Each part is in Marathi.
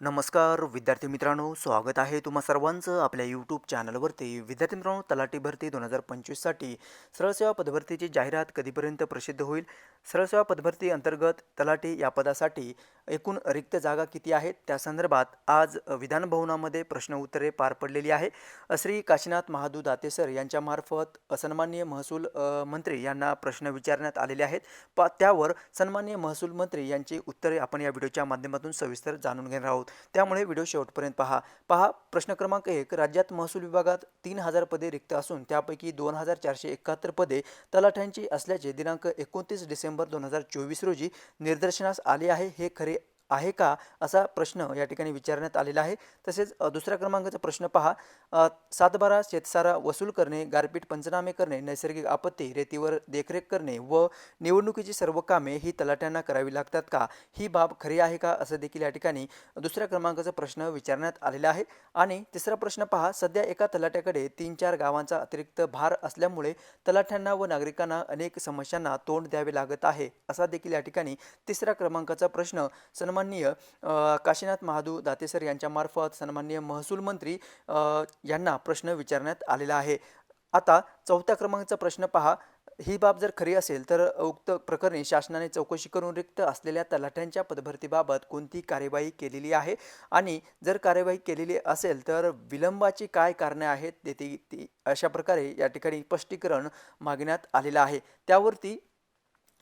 नमस्कार विद्यार्थी मित्रांनो स्वागत आहे तुम्हा सर्वांचं आपल्या यूट्यूब चॅनलवरती विद्यार्थी मित्रांनो तलाठी भरती दोन हजार पंचवीससाठी सरळसेवा पदभरतीची जाहिरात कधीपर्यंत प्रसिद्ध होईल? सरळसेवा पदभरती अंतर्गत तलाठी या पदासाठी एकूण रिक्त जागा किती आहेत? त्या संदर्भात आज विधानभवनामध्ये प्रश्न उत्तरे पार पडलेली आहे. श्री काशीनाथ महादू दातेसर यांच्यामार्फत सन्माननीय महसूल मंत्री यांना प्रश्न विचारण्यात आलेले आहेत. पा त्यावर सन्माननीय महसूल मंत्री यांची उत्तरे आपण या व्हिडिओच्या माध्यमातून सविस्तर जाणून घेणार आहोत. त्यामुळे व्हिडिओ शेवटपर्यंत पहा. पहा प्रश्न क्रमांक एक राज्यात महसूल विभागात तीन हजार पदे रिक्त असून त्यापैकी दोन हजार चारशे एकाहत्तर पदे तलाठ्यांची असल्याचे दिनांक एकोणतीस डिसेंबर दोन हजार चोवीस रोजी निदर्शनास आले आहे. हे खरे आहे का असा प्रश्न या ठिकाणी विचारण्यात आलेला आहे. तसेच दुसऱ्या क्रमांकाचा प्रश्न पहा. सातबारा शेतसारा वसूल करणे गारपीट पंचनामे करणे नैसर्गिक आपत्ती रेतीवर देखरेख करणे व निवडणुकीची सर्व कामे ही तलाट्यांना करावी लागतात का? ही बाब खरी आहे का? असं देखील या ठिकाणी दुसऱ्या क्रमांकाचा प्रश्न विचारण्यात आलेला आहे. आणि तिसरा प्रश्न पहा. सध्या एका तलाट्याकडे तीन चार गावांचा अतिरिक्त भार असल्यामुळे तलाठ्यांना व नागरिकांना अनेक समस्यांना तोंड द्यावे लागत आहे. असा देखील या ठिकाणी तिसऱ्या क्रमांकाचा प्रश्न सन्मान सन्माननीय काशीनाथ महादू दातेसर यांच्यामार्फत सन्माननीय महसूल मंत्री यांना प्रश्न विचारण्यात आलेला आहे. आता चौथ्या क्रमांकाचा प्रश्न पहा. ही बाब जर खरी असेल तर उक्त प्रकरणी शासनाने चौकशी करून रिक्त असलेल्या तलाठ्यांच्या पदभरतीबाबत कोणती कार्यवाही केलेली आहे? आणि जर कार्यवाही केलेली असेल तर विलंबाची काय कारणे आहेत? ते ती ती अशा प्रकारे या ठिकाणी स्पष्टीकरण मागण्यात आलेलं आहे. त्यावरती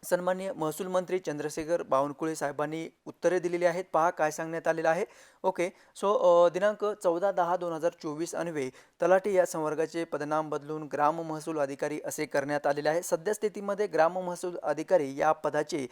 सन्माननीय महसूल मंत्री चंद्रशेखर बावनकुळे साहेबांनी उत्तरे दिलेली आहेत. पहा काय सांगण्यात आलेलं आहे. ओके सो दिनांक चौदा दहा दोन हजार चोवीस अन्वे तलाठी या संवर्गाचे पदनाम बदलून ग्राम महसूल अधिकारी असे करण्यात आलेले आहे. सद्यस्थितीमध्ये ग्राम महसूल अधिकारी या पदाचे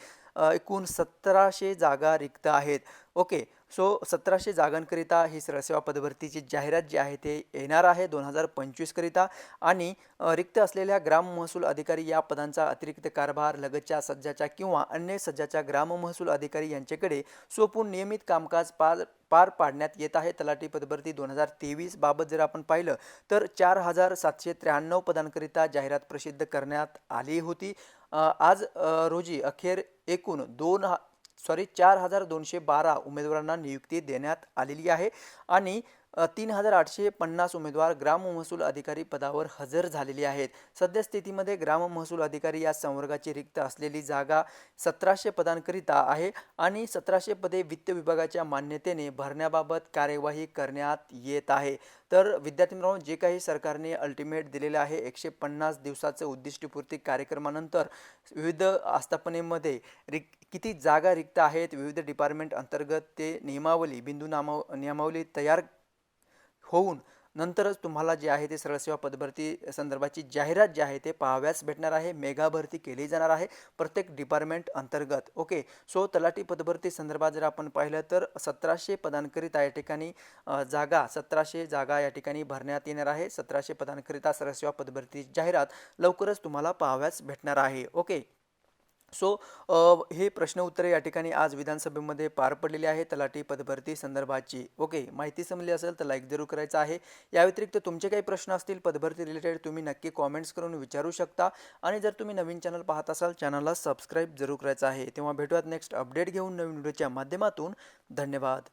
एकूण सतराशे जागा रिक्त आहेत. ओके सो सतराशे जागांकरिता ही सरसेवा पदभरतीची जाहिरात जी आहे ते येणार आहे दोन हजार पंचवीसकरिता आणि रिक्त असलेल्या ग्राम महसूल अधिकारी या पदांचा अतिरिक्त कारभार लगतच्या सज्जाच्या किंवा अन्य सज्जाच्या ग्राम महसूल अधिकारी यांच्याकडे सोपून नियमित कामकाज पार पार पाडण्यात येत आहे. तलाठी पदभरती दोन हजार तेवीस बाबत जर आपण पाहिलं तर चार हजार सातशे त्र्याण्णव पदांकरिता जाहिरात प्रसिद्ध करण्यात आली होती. आज रोजी अखेर एकूण दोन हा सॉरी चार हजार दोनशे बारा उमेदवारांना नियुक्ती देण्यात आलेली आहे. आणि तीन हजार आठशे पन्नास उमेदवार ग्राम महसूल अधिकारी पदावर हजर झालेले आहेत. सद्यस्थितीमध्ये ग्राम महसूल अधिकारी या संवर्गाची रिक्त असलेली जागा सतराशे पदांकरिता आहे आणि सतराशे पदे वित्त विभागाच्या मान्यतेने भरण्याबाबत कार्यवाही करण्यात येत आहे. तर विद्यार्थी मित्रांनो जे काही सरकारने अल्टिमेट दिलेलं आहे एकशे पन्नास दिवसाचं उद्दिष्टपूर्ती कार्यक्रमानंतर विविध आस्थापनेमध्ये रिक किती जागा रिक्त आहेत विविध डिपार्टमेंट अंतर्गत ते नियमावली बिंदू नामा नियमावली तयार होऊन नंतरच तुम्हाला जे आहे ते सरळसेवा पदभरती संदर्भाची जाहिरात जी आहे ते पाहाव्यास भेटणार आहे. मेगा भरती केली जाणार आहे प्रत्येक डिपार्टमेंट अंतर्गत. ओके सो तलाठी पदभरती संदर्भात जर आपण पाहिलं तर सतराशे पदांकरिता या ठिकाणी जागा सतराशे जागा या ठिकाणी भरण्यात येणार आहे. सतराशे पदांकरिता सरळसेवा पदभरती जाहिरात लवकरच तुम्हाला पाहाव्यास भेटणार आहे. ओके सो अ, हे प्रश्न उत्तरे या ठिकाणी आज विधानसभेमध्ये पार पडलेली आहे तलाठी पदभरती संदर्भाची ओके माहिती समजली असेल तर लाईक जरूर करायचं आहे. या व्यतिरिक्त तुमचे काही प्रश्न असतील पदभरती रिलेटेड तुम्ही नक्की कॉमेंट्स करून विचारू शकता. आणि जर तुम्ही नवीन चॅनल पाहत असाल चॅनलला सबस्क्राईब जरूर करायचं आहे. तेव्हा भेटूयात नेक्स्ट अपडेट घेऊन नवीन व्हिडिओच्या माध्यमातून. धन्यवाद.